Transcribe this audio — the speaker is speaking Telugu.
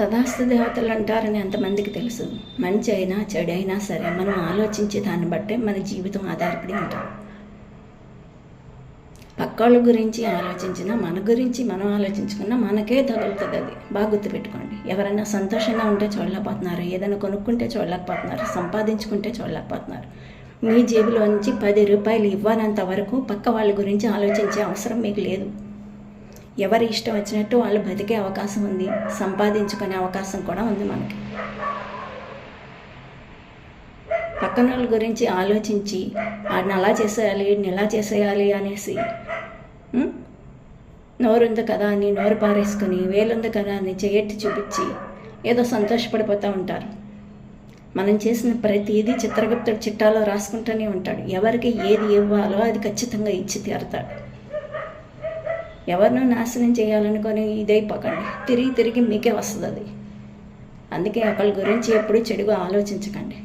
తదాస్తు దేవతలు అంటారని ఎంతమందికి తెలుసు. మంచి అయినా చెడు అయినా సరే మనం ఆలోచించే దాన్ని బట్టే మన జీవితం ఆధారపడి ఉంటుంది. పక్కోళ్ళ గురించి ఆలోచించినా మన గురించి మనం ఆలోచించుకున్నా మనకే తగులుతుంది అది. బాగా గుర్తుపెట్టుకోండి. ఎవరైనా సంతోషంగా ఉంటే చూడలేకపోతున్నారు ఏదైనా కొనుక్కుంటే చూడలేకపోతున్నారు సంపాదించుకుంటే చూడలేకపోతున్నారు. మీ జేబులో నుంచి పది రూపాయలు ఇవ్వనంత వరకు పక్క వాళ్ళ గురించి ఆలోచించే అవసరం మీకు లేదు. ఎవరి ఇష్టం వచ్చినట్టు వాళ్ళు బతికే అవకాశం ఉంది సంపాదించుకునే అవకాశం కూడా ఉంది మనకి. పక్కన వాళ్ళ గురించి ఆలోచించి వాడిని అలా చేసేయాలి వీడిని ఇలా చేసేయాలి అనేసి నోరుంది కదా అని నోరు పారేసుకుని వేలుంది కదా అని చేయెట్టి చూపించి ఏదో సంతోషపడిపోతూ ఉంటారు. మనం చేసిన ప్రతిదీ చిత్రగుప్తుడు చిట్టాలో రాసుకుంటూనే ఉంటాడు. ఎవరికి ఏది ఇవ్వాలో అది ఖచ్చితంగా ఇచ్చి తీరుతాడు. ఎవరినో నాశనం చేయాలనుకొని ఇదైపోకండి తిరిగి తిరిగి మీకే వస్తుంది అది అందుకే ఒకళ్ళ గురించి ఎప్పుడు చెడుగా ఆలోచించకండి.